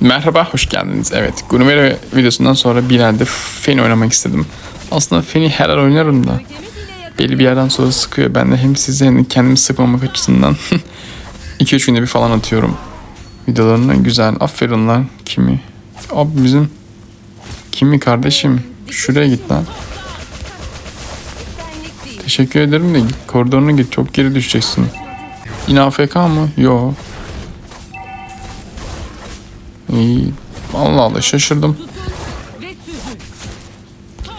Merhaba, hoş geldiniz. Evet, Gurmere videosundan sonra bir yerde Feni oynamak istedim. Aslında Feni her an oynarım da. Belli bir yerden sonra sıkıyor. Ben de hem size hem de kendimi sıkmamak açısından 2-3 günde bir falan atıyorum. Videolarını güzel. Aferin lan. Kimi? Abi bizim kimi kardeşim? Şuraya git lan. Teşekkür ederim de koridoruna git. Çok geri düşeceksin. Yine AFK mı? Yo. Allah Allah şaşırdım.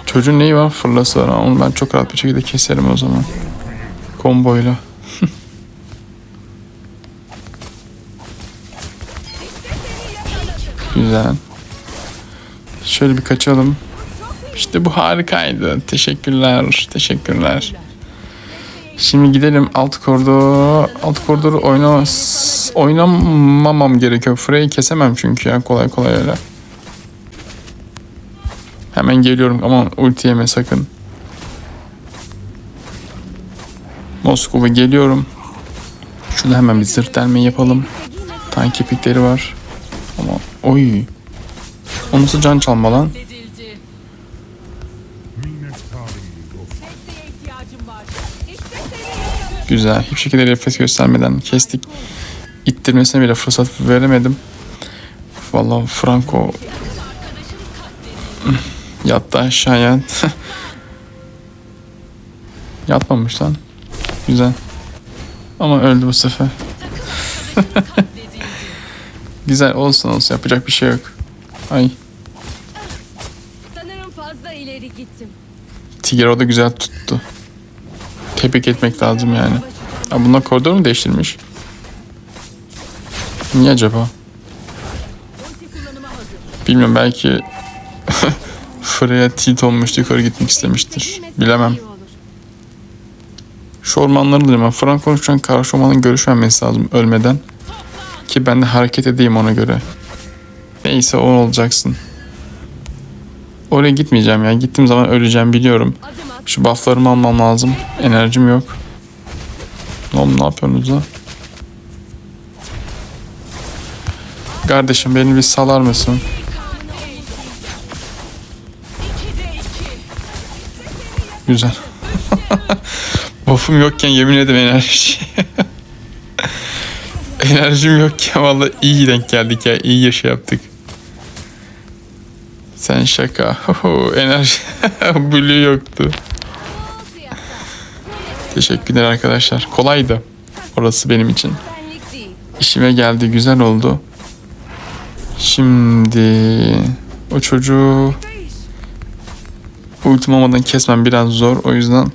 Çocuğun neyi var? Fırlası var. Onu ben çok rahat bir şekilde keserim o zaman. Komboyla. Güzel. Şöyle bir kaçalım. İşte bu harikaydı. Teşekkürler. Teşekkürler. Şimdi gidelim alt koridor. Alt koridoru oynamas oynamamam gerekiyor. Frey'i kesemem çünkü ya kolay kolay öyle. Hemen geliyorum ama ulti yeme sakın. Moskova geliyorum. Şunu hemen bir zırt delme yapalım. Tank kepikleri var. Ama oy. O nasıl can çalma lan? Güzel. Hiçbir şekilde refleks göstermeden kestik. İttirmesine bile fırsat veremedim. Vallahi Franco yattı aşağıya. Yatmamış lan. Güzel. Ama öldü bu sefer. Güzel olsun olsun yapacak bir şey yok. Ay sanırım fazla ileri gittim. Tiger o da güzel tuttu. Tebrik etmek lazım yani. Ya bunlar koridor mu değiştirmiş? Niye acaba? Bilmiyorum belki Freya tilt olmuştu yukarı gitmek istemiştir. Bilemem. Şu ormanları diyorum ben. Franco'nun şu an karşı ormanın görüşmemesi lazım ölmeden. Ki ben de hareket edeyim ona göre. Neyse o olacaksın. Oraya gitmeyeceğim ya. Gittiğim zaman öleceğim biliyorum. Şu bufflarımı almam lazım. Enerjim yok. Oğlum ne yapıyorsunuz lan? Kardeşim beni bir salar mısın? Güzel. Buff'um yokken yemin ederim enerji. Enerjim yokken valla iyi denk geldik ya. iyi yaşa yaptık. Sen şaka. Enerji. Blue yoktu. Teşekkürler arkadaşlar. Kolaydı. Orası benim için. İşime geldi. Güzel oldu. Şimdi o çocuğu ultim olmadan kesmem biraz zor. O yüzden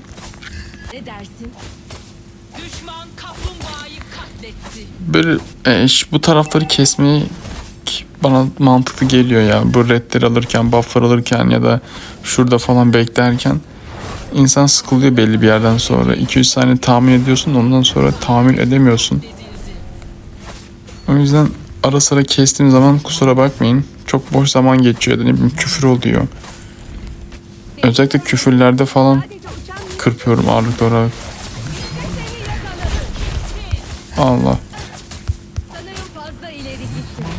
böyle e, bu tarafları kesmeyi bana mantıklı geliyor ya. Bu redleri alırken, bufflar alırken ya da şurada falan beklerken insan sıkılıyor belli bir yerden sonra. 200 saniye tahmin ediyorsun da ondan sonra tahammül edemiyorsun. O yüzden ara sıra kestiğim zaman kusura bakmayın. Çok boş zaman geçiyor ne bileyim küfür oluyor. Özellikle küfürlerde falan kırpıyorum ağırlıklı olarak. Allah.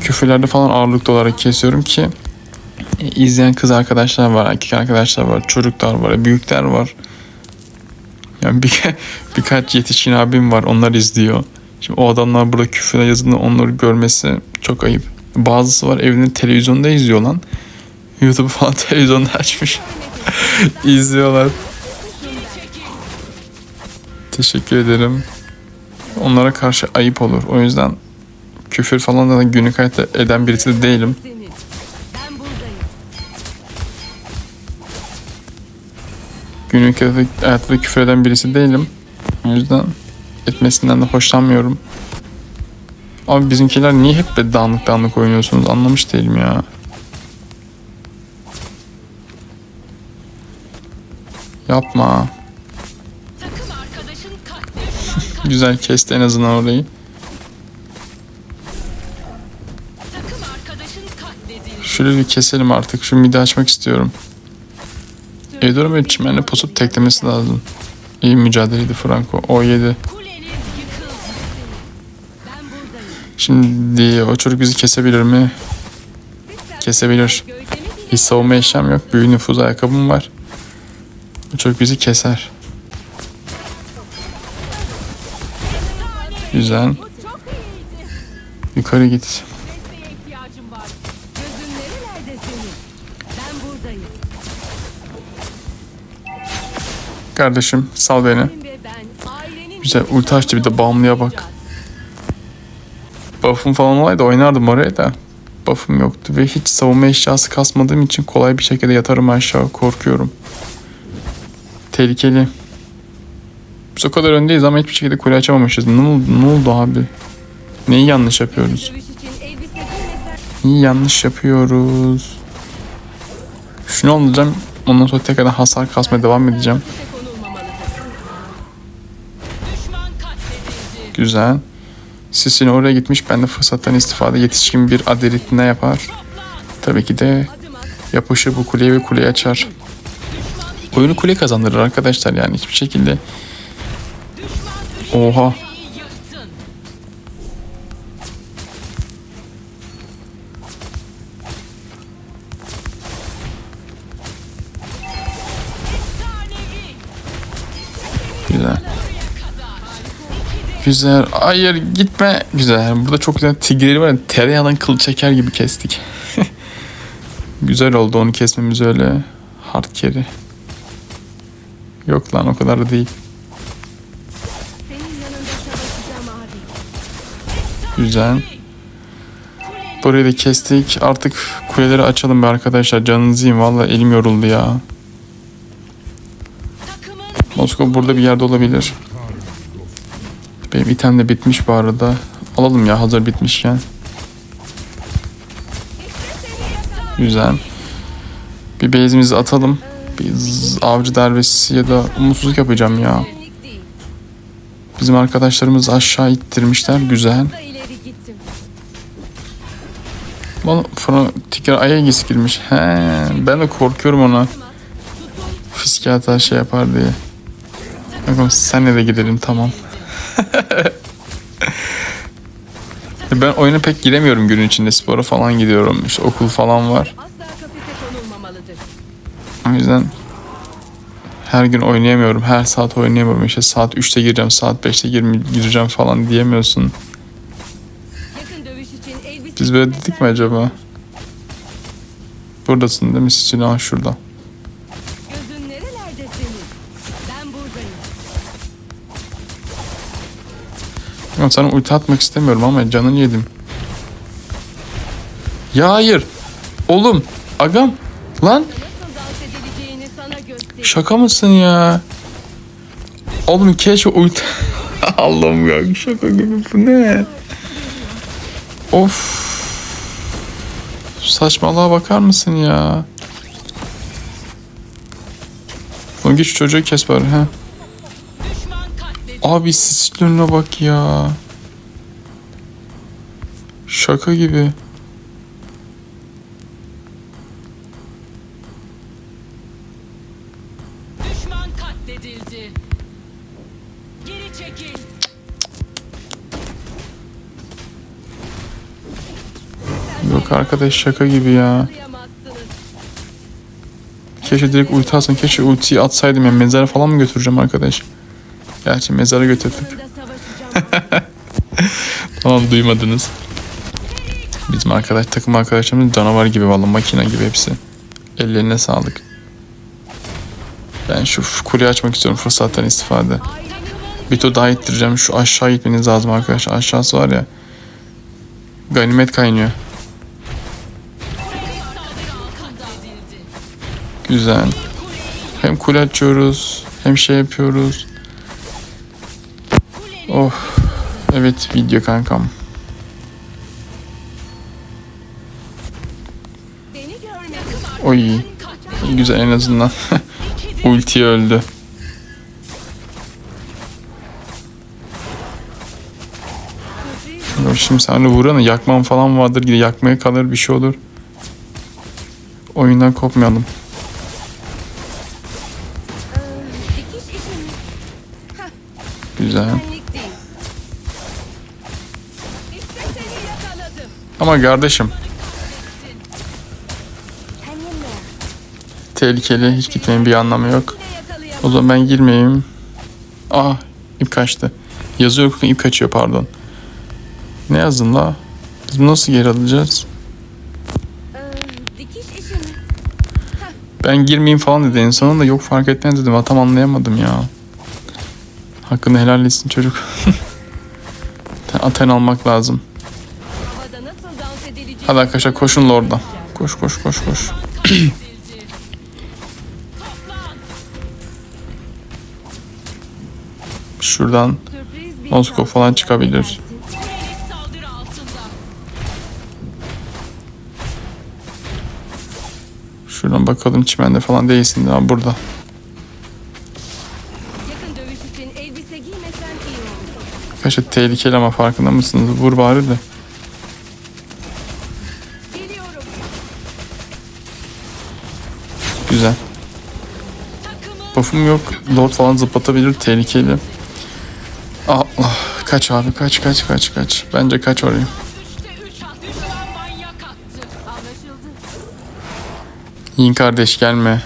küfürlerde falan ağırlıklı olarak kesiyorum ki izleyen kız arkadaşlar var, erkek arkadaşlar var, çocuklar var, büyükler var. Yani bir, birkaç yetişkin abim var, onlar izliyor. Şimdi o adamlar burada küfür yazını onları görmesi çok ayıp. Bazısı var evinin televizyonda izliyor lan. YouTube falan televizyonda açmış. izliyorlar. Teşekkür ederim. Onlara karşı ayıp olur. O yüzden küfür falan da günlük hayatta eden birisi de değilim. Günlük hayatta, küfür eden birisi değilim. O yüzden etmesinden de hoşlanmıyorum. Abi bizimkiler niye hep böyle dağınık dağınık oynuyorsunuz anlamış değilim ya. Yapma. Güzel kesti en azından orayı. Şöyle bir keselim artık. Şu midi açmak istiyorum. Edor'un böyle çimenle pusup teklemesi lazım. İyi mücadeleydi Franco. O yedi. Kuleniz yıkıldı. Ben buradayım. Şimdi o çocuk bizi kesebilir mi? kesebilir. Hiç savunma eşyam yok. Büyü nüfuz ayakkabım var. Bu çok bizi keser. Güzel. Yukarı git. Kardeşim sal beni. Güzel ulti açtı bir de bağımlıya bak. Buff'um falan olaydı oynardım oraya da. Buff'um yoktu ve hiç savunma eşyası kasmadığım için kolay bir şekilde yatarım aşağı korkuyorum. Tehlikeli. Biz o kadar öndeyiz ama hiçbir şekilde kule açamamışız. Ne oldu, ne oldu abi? Neyi yanlış yapıyoruz? Neyi yanlış yapıyoruz? Şunu alacağım. Ondan sonra tekrar hasar kasmaya devam edeceğim. Güzel. Sisine oraya gitmiş. Ben de fırsattan istifade yetişkin bir aderit ne yapar? Tabii ki de yapışır bu kuleye ve kuleyi açar. Oyunu kule kazandırır arkadaşlar yani hiçbir şekilde. Oha. Güzel. Hayır gitme. Güzel. Burada çok güzel tigleri var. ya, Tereyağından kıl çeker gibi kestik. güzel oldu onu kesmemiz öyle. Hard carry. Yok lan o kadar da değil. Güzel. Burayı da kestik. Artık kuleleri açalım be arkadaşlar. Canınızı yiyeyim. Valla elim yoruldu ya. Moskova burada bir yerde olabilir. Benim item de bitmiş bu arada. Alalım ya hazır bitmişken. Güzel. Bir base'imizi atalım. Bir avcı darbesi ya da umutsuzluk yapacağım ya. Bizim arkadaşlarımız aşağı ittirmişler. Güzel. Bana Fanatikler Aegis girmiş. He, ben de korkuyorum ona. Fiske hata şey yapar diye. Bakalım senle de gidelim tamam. Ben oyuna pek giremiyorum gün içinde. Spora falan gidiyorum. İşte okul falan var. O yüzden her gün oynayamıyorum. Her saat oynayamıyorum. İşte saat 3'te gireceğim, saat 5'te gir- gireceğim falan diyemiyorsun. Biz böyle dedik mi acaba? Buradasın değil mi Sicilya? Ha, şurada. Tamam sana ulti istemiyorum ama canını yedim. Ya hayır. Oğlum. Agam. Lan. Şaka mısın ya? Oğlum keşke ulti... Allah'ım ya şaka gibi bu ne? Of. Saçmalığa bakar mısın ya? Oğlum git şu çocuğu kes bari ha. Abi sislerine bak ya. Şaka gibi. Düşman katledildi. Geri çekil. Yok arkadaş şaka gibi ya. Keşke direkt ulti alsam. Keşke ultiyi atsaydım ya. Mezara falan mı götüreceğim arkadaş? Gerçi mezara götürdük. Tamam duymadınız. Bizim arkadaş takım arkadaşlarımız canavar gibi vallahi makine gibi hepsi. Ellerine sağlık. Ben şu kuleyi açmak istiyorum fırsattan istifade. Bir tur daha ittireceğim. Şu aşağı gitmeniz lazım arkadaşlar. Aşağısı var ya. Ganimet kaynıyor. Güzel. Hem kule açıyoruz. Hem şey yapıyoruz. Oh. Evet video kankam. Oy. Güzel en azından. Ulti öldü. Şimdi sen onu vuranı yakman falan vardır. Gide yakmaya kalır bir şey olur. Oyundan kopmayalım. Güzel. Ama kardeşim tehlikeli. Hiç gitmeyin bir anlamı yok. O zaman ben girmeyeyim. Ah ip kaçtı. Yazıyor ki ip kaçıyor pardon. Ne yazdın la? Biz nasıl geri alacağız? Ben girmeyeyim falan dedi en sonunda yok fark etmez dedim. Tam anlayamadım ya. Hakkını helal etsin çocuk. Aten almak lazım. Hadi arkadaşlar koşun orada. Koş koş koş koş. Şuradan dans falan çıkabilir. Şuradan bakalım çimende falan değilsin daha burada. Arkadaşlar tehlikeli ama farkında mısınız? Vur bari de. Buff'um yok. Lord falan zıplatabilir. Tehlikeli. Allah. Kaç abi kaç kaç kaç kaç. Bence kaç oraya. Yin kardeş gelme.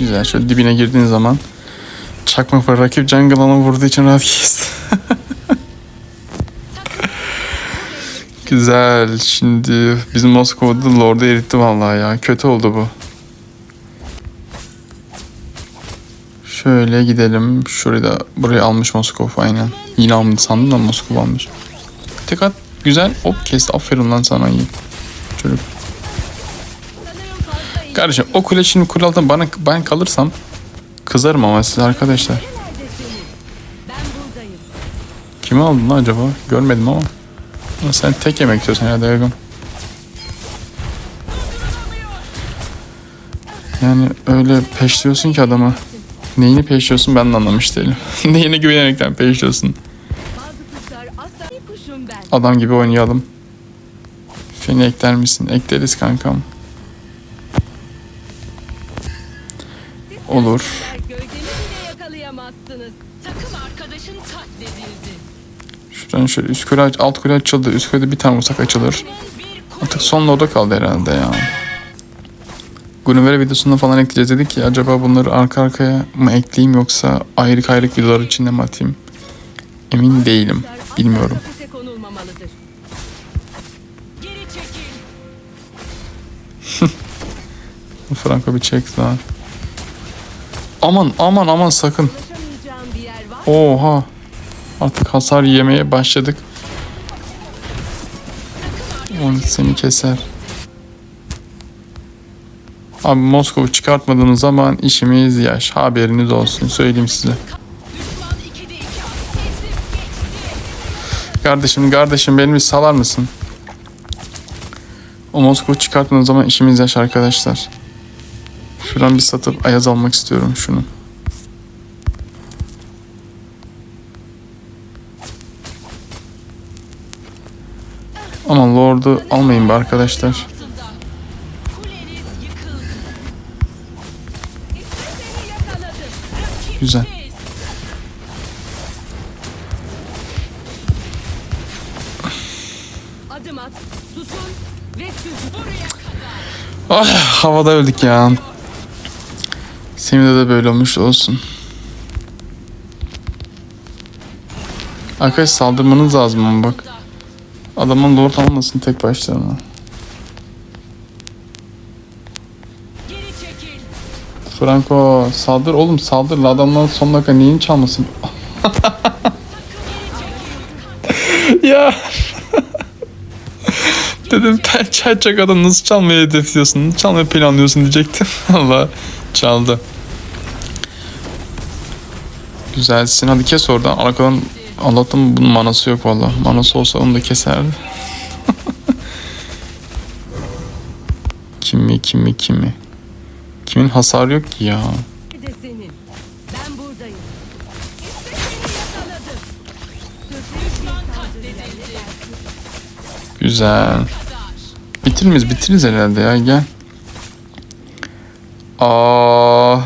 Güzel. Şöyle dibine girdiğin zaman çakmak var. Rakip jungle alanı vurduğu için rahat kesti. Güzel. Şimdi bizim Moskova'da Lord'u eritti vallahi ya. Kötü oldu bu. Şöyle gidelim. Şurayı da buraya almış Moskova aynen. Yine almadı sandım da Moskova almış. Tek at. Güzel. Hop kesti. Aferin lan sana iyi. Çocuk. Kardeşim o kule şimdi kule bana, ben kalırsam kızarım ama siz arkadaşlar. Kimi aldın acaba? Görmedim ama. Sen tek yemek istiyorsun herhalde Egon. Yani öyle peşliyorsun ki adamı. Neyini peşliyorsun ben de anlamış değilim. Neyine güvenerekten peşliyorsun. Adam gibi oynayalım. Feni ekler misin? Ekleriz kankam. Olur. Şuradan şöyle üst kule aç, alt kule açıldı. Üst kulede bir tane vursak açılır. Artık son loda kaldı herhalde ya. Gunivera videosunda falan ekleyeceğiz dedik ki acaba bunları arka arkaya mı ekleyeyim yoksa ayrı ayrı videolar içinde mi atayım? Emin değilim. Bilmiyorum. Franco bir çek daha. Aman aman aman sakın. Oha. Artık hasar yemeye başladık. Onu seni keser. Abi Moskova çıkartmadığınız zaman işimiz yaş. Haberiniz olsun. Söyleyeyim size. Düşman 2'de 2 at. Kesip geçti. Kardeşim kardeşim beni bir salar mısın? O Moskova çıkartmadığınız zaman işimiz yaş arkadaşlar. Şuradan bir satıp ayaz almak istiyorum şunu. Ama Lord'u almayın be arkadaşlar. Güzel. Ah havada öldük ya. Semih'de de böyle olmuş olsun. Arkadaş saldırmanız lazım ama bak. Adamın lord almasın tek başlarına. Franco saldır oğlum saldır. La Adamdan son dakika neyini çalmasın? ya. Dedim çayacak adam nasıl çalmayı hedefliyorsun? Çalmayı planlıyorsun diyecektim. Allah çaldı. Güzelsin. Hadi kes oradan. Arkadan Allah'tan bunun manası yok valla. Manası olsa onu da keserdi. kimi kimi kimi. Kimin hasarı yok ki ya. Güzel. Bitirir miyiz? Bitiririz herhalde ya. Gel. Aa,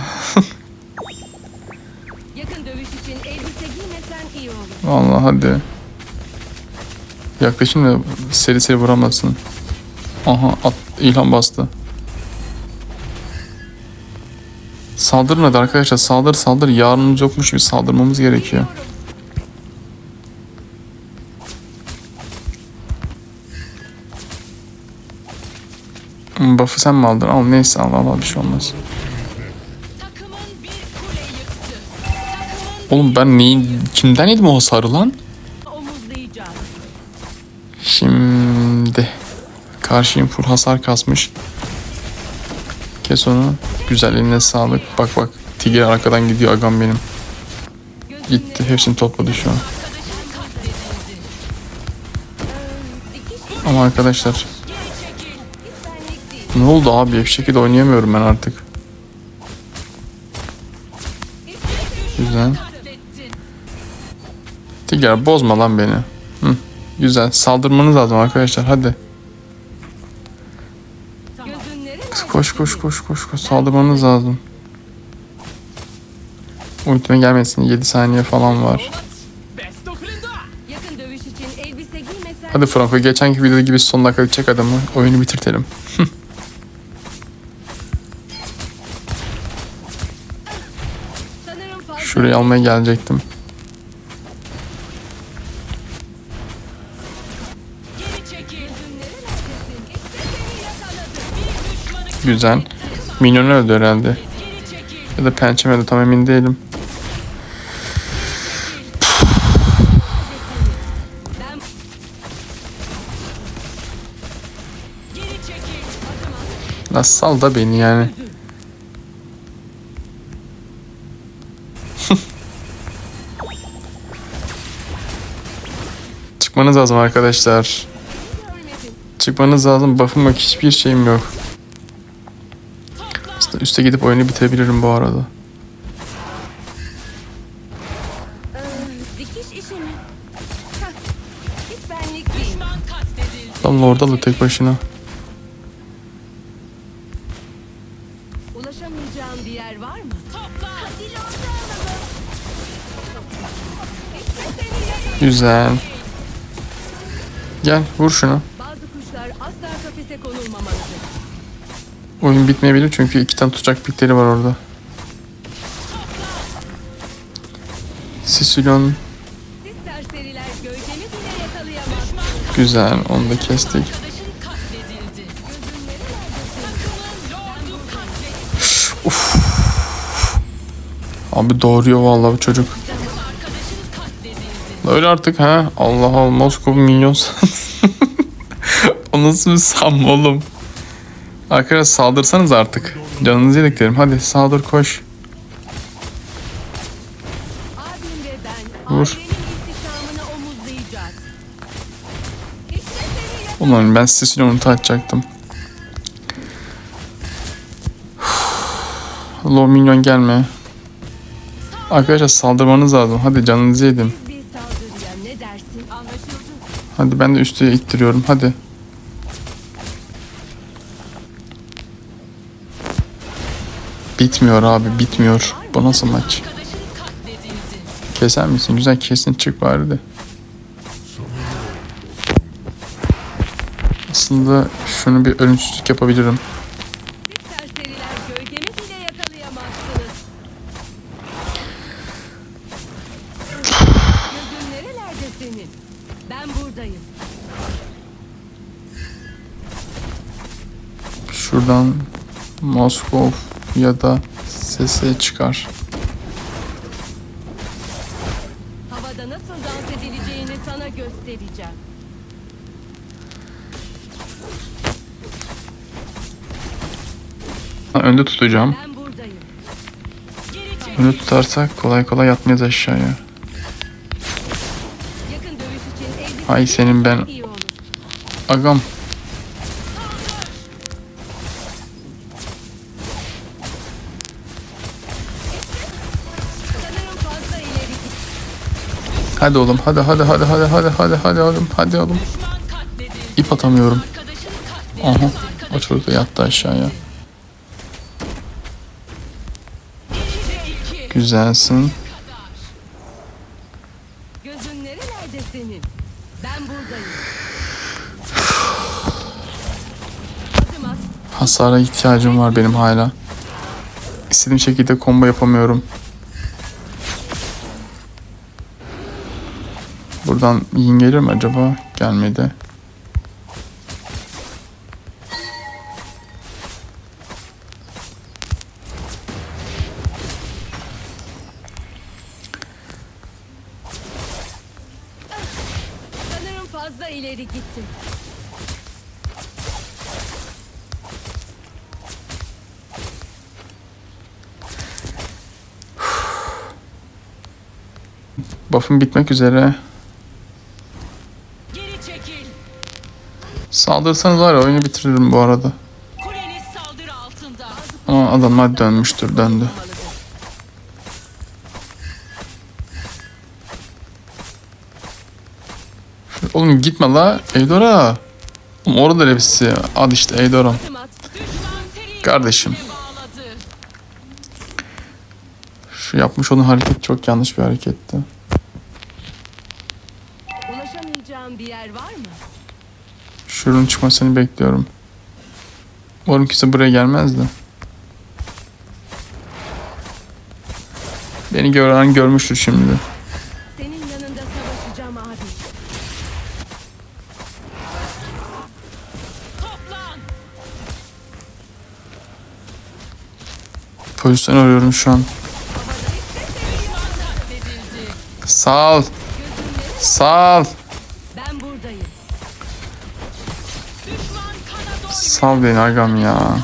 vallahi hadi. Yaklaşın da seri seri vuramazsın. Aha at, ilham bastı. Saldırın hadi arkadaşlar saldır saldır. Yarınımız yokmuş gibi saldırmamız gerekiyor. Buff'ı sen mi aldın? Al neyse al al al, bir şey olmaz. Oğlum ben neyin kimden yedim o hasarı lan? Şimdi karşıyım full hasar kasmış. Kes onu. Güzel eline sağlık. Bak bak Tiger arkadan gidiyor agam benim. Gitti hepsini topladı şu an. Ama arkadaşlar ne oldu abi? Bir şekilde oynayamıyorum ben artık. Güzel. Tiger bozma lan beni. Hı, güzel. Saldırmanız lazım arkadaşlar. Hadi. Koş koş koş koş koş. Saldırmanız lazım. Ultime gelmesin. 7 saniye falan var. Hadi Franco geçenki videoda gibi son dakika çek adamı. Oyunu bitirtelim. Şurayı almaya gelecektim. Güzel. Minyon öldü herhalde. Ya da pençemedi tam emin değilim. La sal da beni yani. Çıkmanız lazım arkadaşlar. Çıkmanız lazım. Buff'ım. Hiçbir şeyim yok. Aslında üste gidip oyunu bitirebilirim bu arada. Tam Lord'alı tek başına. Ulaşamayacağım bir yer var mı? Topla. Hadi Lord'u alalım. İşte seni yakaladım. Güzel. Gel vur şunu. Oyun bitmeyebilir çünkü iki tane tutacak pikleri var orada. Düşman güzel. Onu da kestik. Abi doğuruyor vallahi çocuk. Öyle artık ha. Allah Allah Moskova minyon O nasıl bir sam oğlum? Arkadaşlar saldırsanız artık. Canınızı yedik derim. Hadi saldır koş. Vur. Ulan ben Sicilyon'u atacaktım. Low minyon gelme. Arkadaşlar saldırmanız lazım. Hadi canınızı yedim. Hadi ben de üstüne ittiriyorum. Hadi. Bitmiyor abi bitmiyor. Bu nasıl maç? Keser misin? Güzel kesin çık bari de. Aslında şunu bir ölümsüzlük yapabilirim. Şuradan Moskov ya da sese çıkar. Havada nasıl dans edileceğini sana göstereceğim. Önde tutacağım. Ben buradayım. Geri çekil. Önde tutarsak kolay kolay yatmayız aşağıya. Yakın dövüş için elbise Ay senin ben iyi olur. agam. Hadi oğlum hadi hadi hadi hadi hadi hadi hadi oğlum hadi oğlum. İp atamıyorum. Aha. O çocuk yattı aşağıya. Güzelsin. Hasara ihtiyacım var benim hala. İstediğim şekilde combo yapamıyorum. Buradan yin gelir mi acaba? Gelmedi. Sanırım fazla ileri gittim. Buff'ım bitmek üzere. Saldırsanız var ya oyunu bitiririm bu arada. Ama adamlar dönmüştür döndü. Oğlum gitme la Eydora. Oğlum orada hepsi. Al işte seri Kardeşim. Şu yapmış onun hareket çok yanlış bir hareketti. Ulaşamayacağım bir yer var mı? Şunun çıkmasını bekliyorum. Umarım kimse buraya gelmez de. Beni gören görmüştür şimdi. Senin yanında savaşacağım abi. Toplan. Pozisyon arıyorum şu an. Sağ ol. Sağ ol. Sal beni agam ya.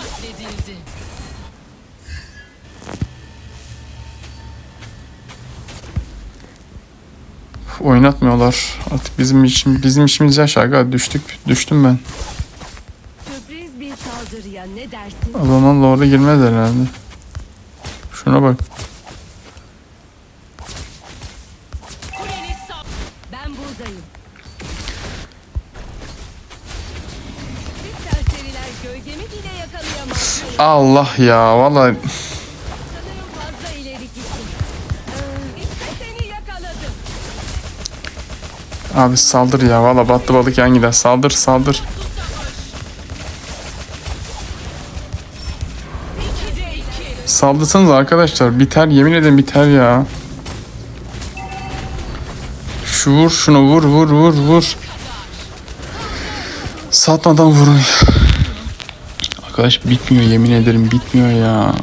Uf, Oynatmıyorlar. Artık bizim için bizim işimiz yaş aga. Düştük. Düştüm ben. Sürpriz bir saldırıya ne dersin? Girmez herhalde. Şuna bak. Allah ya vallahi fazla abi saldır ya valla battı balık yan gider. Saldır saldır. Saldırsanız arkadaşlar biter yemin ederim biter ya. Şu vur şunu vur vur vur vur. Satmadan vurun. Arkadaş bitmiyor yemin ederim bitmiyor ya.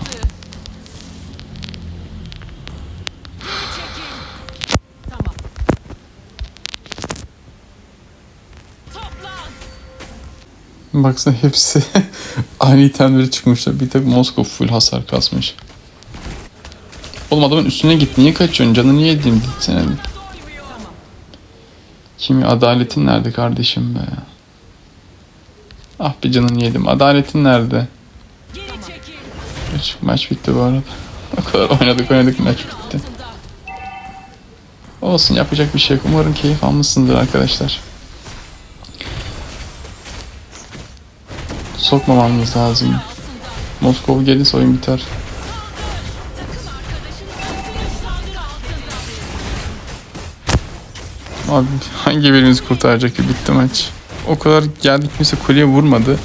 Baksana hepsi aynı itemleri çıkmışlar. Bir tek Moskova full hasar kasmış. Oğlum adamın üstüne git. Niye kaçıyorsun? Canını niye. Doymuyor. Tamam. Kimi adaletin nerede kardeşim be? Ah bir canını yedim. Adaletin nerede? Maç, maç bitti bu arada. O kadar oynadık oynadık maç bitti. Olsun yapacak bir şey yok. Umarım keyif almışsındır arkadaşlar. Sokmamamız lazım. Moskova gelirse oyun biter. Abi hangi birimizi kurtaracak ki bitti maç. O kadar geldik kimse kuleye vurmadı.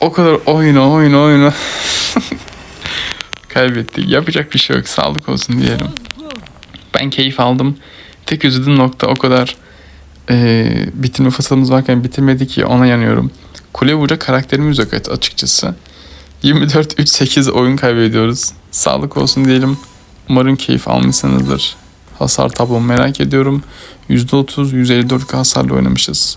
O kadar oyna oyna oyna. Kaybettik. Yapacak bir şey yok. Sağlık olsun diyelim. Ben keyif aldım. Tek üzüldüğüm nokta o kadar eee bitirme fırsatımız varken bitirmedi ki ona yanıyorum. Kule vuracak karakterimiz yok açıkçası. 24-3-8 oyun kaybediyoruz. Sağlık olsun diyelim. Umarım keyif almışsınızdır. Hasar tablomu merak ediyorum. %30, %54 hasarla oynamışız.